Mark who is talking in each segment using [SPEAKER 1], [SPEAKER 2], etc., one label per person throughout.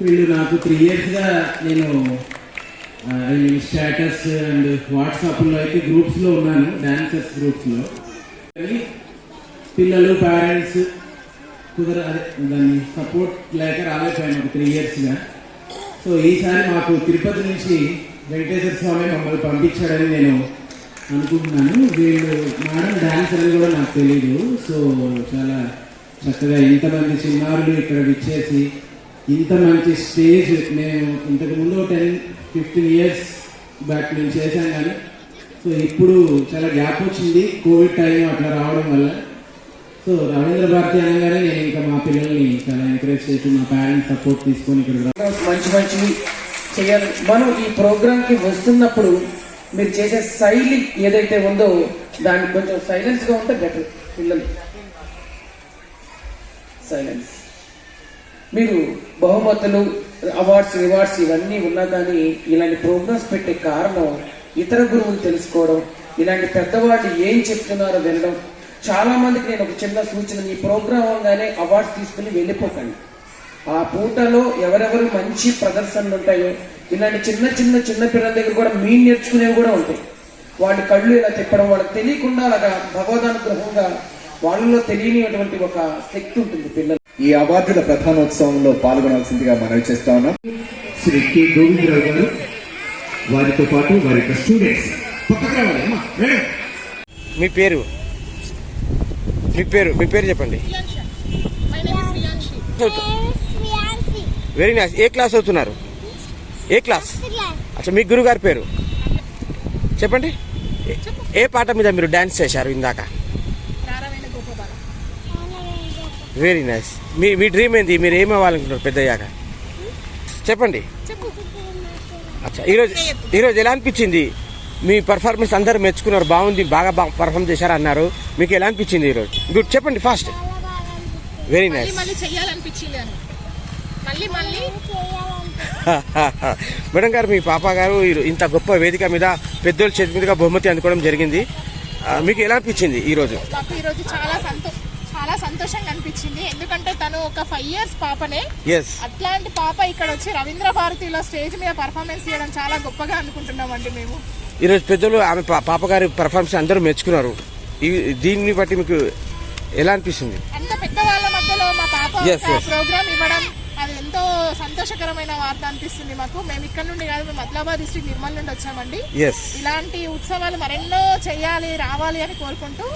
[SPEAKER 1] వీళ్ళు నాకు త్రీ ఇయర్స్గా నేను స్టేటస్ అండ్ వాట్సాప్లో అయితే గ్రూప్స్లో ఉన్నాను డాన్సర్స్ గ్రూప్స్లో కానీ పిల్లలు పేరెంట్స్ కుదర దాన్ని సపోర్ట్ లేక రాలేకపోయాను ఒక త్రీ ఇయర్స్గా సో ఈసారి మాకు తిరుపతి నుంచి వెంకటేశ్వర స్వామి మమ్మల్ని పంపించాడని నేను అనుకుంటున్నాను. వీళ్ళు మేడం డ్యాన్స్ అనేది కూడా నాకు తెలియదు సో చాలా చక్కగా ఇంతమంది చిన్నారులు ఇక్కడ విచ్చేసి ఇంత మంచి స్టేజ్ నేను ఇంతకు ముందు టెన్ ఫిఫ్టీన్ ఇయర్స్ బ్యాక్ నేను చేశాను కానీ సో ఇప్పుడు చాలా గ్యాప్ వచ్చింది కోవిడ్ టైం అట్లా రావడం వల్ల. సో రవీంద్ర భారతి అనగానే నేను ఇంకా మా పిల్లల్ని చాలా ఎంకరేజ్ చేసి మా పేరెంట్స్ సపోర్ట్ తీసుకొని ఇక్కడ
[SPEAKER 2] మంచి మంచివి చేయాలి. మనం ఈ ప్రోగ్రామ్కి వస్తున్నప్పుడు మీరు చేసే శైలి ఏదైతే ఉందో దాన్ని కొంచెం సైలెన్స్గా ఉంటే బెటర్ పిల్లలు. సైలెన్స్ మీరు బహుమతులు అవార్డ్స్ రివార్డ్స్ ఇవన్నీ ఉన్నా కానీ ఇలాంటి ప్రోగ్రామ్స్ పెట్టే కారణం ఇతర గురువులు తెలుసుకోవడం ఇలాంటి పెద్దవాళ్ళు ఏం చెప్తున్నారో వినడం. చాలా మందికి నేను ఒక చిన్న సూచన ఈ ప్రోగ్రామ్ అవగానే అవార్డ్స్ తీసుకుని వెళ్ళిపోకండి ఆ పూటలో ఎవరెవరు మంచి ప్రదర్శనలు ఉంటాయో ఇలాంటి చిన్న చిన్న చిన్న పిల్లల దగ్గర కూడా మీ నేర్చుకునేవి కూడా ఉంటాయి. వాళ్ళ కళ్ళు ఇలా తిప్పడం వాళ్ళకి తెలియకుండా అలాగా భగవదానుగ్రహంగా వాళ్ళలో తెలియనిటువంటి ఒక శక్తి ఉంటుంది పిల్లలు
[SPEAKER 3] ఈ అవార్డుల ప్రధానోత్సవంలో పాల్గొనాల్సిందిగా మనవి చేస్తా ఉన్నాం.
[SPEAKER 4] శ్రీ కె. గోవిందరావు గారు వారితో పాటు వారి యొక్క స్టూడెంట్స్.
[SPEAKER 5] మీ పేరు? మీ పేరు? మీ పేరు చెప్పండి. Very nice. ఏ క్లాస్ అవుతున్నారు ఏ క్లాస్? అచ్చా మీ గురుగారి పేరు? చెప్పండి. ఏ- ఏ పాట మీద మీరు డాన్స్ చేశారు ఇందాక? వెరీ నైస్ మీ మీ డ్రీమ్ ఏంది? మీరు ఏమి అవ్వాలనుకుంటున్నారు పెద్దయ్యాక? చెప్పండి.
[SPEAKER 6] చెప్పు
[SPEAKER 5] అచ్చా ఈరోజు ఈరోజు ఎలా అనిపించింది? మీ పర్ఫార్మెన్స్ అందరూ మెచ్చుకున్నారు బాగుంది బాగా బాగా పర్ఫామ్ చేశారు అన్నారు. మీకు ఎలా అనిపించింది ఈరోజు గుడ్ చెప్పండి ఫాస్ట్ వెరీ నైస్ మేడం గారు మీ పాప గారు ఇంత గొప్ప వేదిక మీద పెద్దోళ్ళ చేతి మీదుగా బహుమతి అందుకోవడం జరిగింది. మీకు ఎలా అనిపించింది ఈ రోజు?
[SPEAKER 6] మాకు ఈరోజు చాలా సంతో చాలా సంతోషంగా అనిపించింది. ఎందుకంటే తను ఒక ఫైవ్ ఇయర్స్ పాపనే. అట్లాంటి పాప ఇక్కడ వచ్చి రవీంద్ర భారతిలో స్టేజ్ మీద పర్ఫార్మెన్స్ చేయడం చాలా గొప్పగా అనుకుంటున్నామండి మేము.
[SPEAKER 5] ఈరోజు పెద్దలు ఆమె పాప గారి పర్ఫార్మెన్స్ అందరూ మెచ్చుకున్నారు. దీన్ని బట్టి మీకు ఎలా అనిపిస్తుంది?
[SPEAKER 6] అంత పెద్దవాళ్ళ మధ్యలో మా పాప. ప్రోగ్రామ్ ఇవ్వడం అది ఎంతో సంతోషకరమైన వార్త అనిపిస్తుంది మాకు. మేము ఇక్కడ నుండి కాదు మేము ఆదిలాబాద్ డిస్ట్రిక్ట్ నిర్మల్ నుండి వచ్చామండి. ఇలాంటి ఉత్సవాలు మరెన్నో చేయాలి రావాలి అని కోరుకుంటూ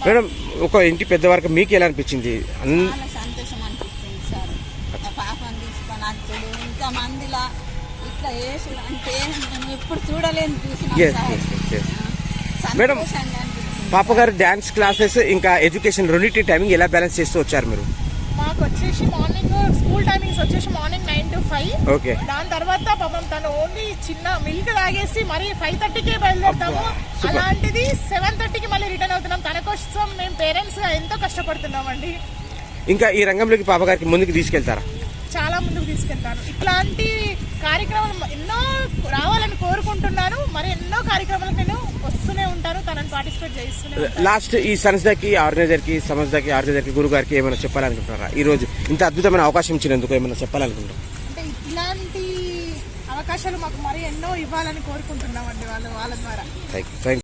[SPEAKER 5] మేడం ఒక ఇంటి పెద్దవారికి మీకు ఎలా అనిపించింది? అన్-
[SPEAKER 7] చాలా సంతోషం అనిపిస్తుంది సార్. మా పాపని తీసుకొని వచ్చాడు ఇంతమందిలా ఇట్లా వేసుడు అంటే మేము ఎప్పుడు చూడలేని చూసినాం
[SPEAKER 5] Yes,
[SPEAKER 7] sir.
[SPEAKER 5] yes, yes, yes.
[SPEAKER 7] ఆ,
[SPEAKER 5] మేడం,
[SPEAKER 7] సంతోషంగా
[SPEAKER 5] పాప గారు డాన్స్ క్లాసెస్ ఇంకా ఎడ్యుకేషన్ రెండింటి టైమింగ్ ఎలా బ్యాలెన్స్ చేస్తూ వచ్చారు మీరు?
[SPEAKER 6] మాకు వచ్చేసి మార్నింగ్ స్కూల్ టైమింగ్స్ వచ్చేసి morning nine to five
[SPEAKER 5] okay
[SPEAKER 6] దాని తర్వాత పాపం తను ఓన్లీ చిన్న మిల్క్ తాగేసి మరి ఫైవ్ థర్టీకే బయలుదేరుతాము. అలాంటిది సెవెన్ థర్టీకి మళ్ళీ రిటర్న్ అవుతున్నాం. తన కోసం మేము పేరెంట్స్గా ఎంతో కష్టపడుతున్నామండి.
[SPEAKER 5] ఇంకా ఈ రంగంలోకి పాప గారికి ముందుకు తీసుకెళ్తారా?
[SPEAKER 6] చాలా ముందుకు తీసుకెళ్తాను. ఇట్లాంటి కార్యక్రమాలు ఎన్నో రావాలని కోరుకుంటున్నాను. మరి ఎన్నో కార్యక్రమాలకు నేను వస్తూనే ఉంటాను. తనని పార్టిసిపేట్ చేస్తూనే ఉంటాను.
[SPEAKER 5] లాస్ట్ ఈ సంస్థకి ఆర్గనైజర్కి సంస్థకి ఆర్గనైజర్కి గురువు గారికి ఏమైనా చెప్పాలనుకుంటున్నారా? ఈ రోజు ఇంత అద్భుతమైన అవకాశం ఇచ్చినందుకు ఏమైనా చెప్పాలనుకుంటున్నారా?
[SPEAKER 6] ఇలాంటి అవకాశాలు మాకు మరి ఎన్నో ఇవ్వాలని కోరుకుంటున్నామండి వాళ్ళు వాళ్ళ ద్వారా.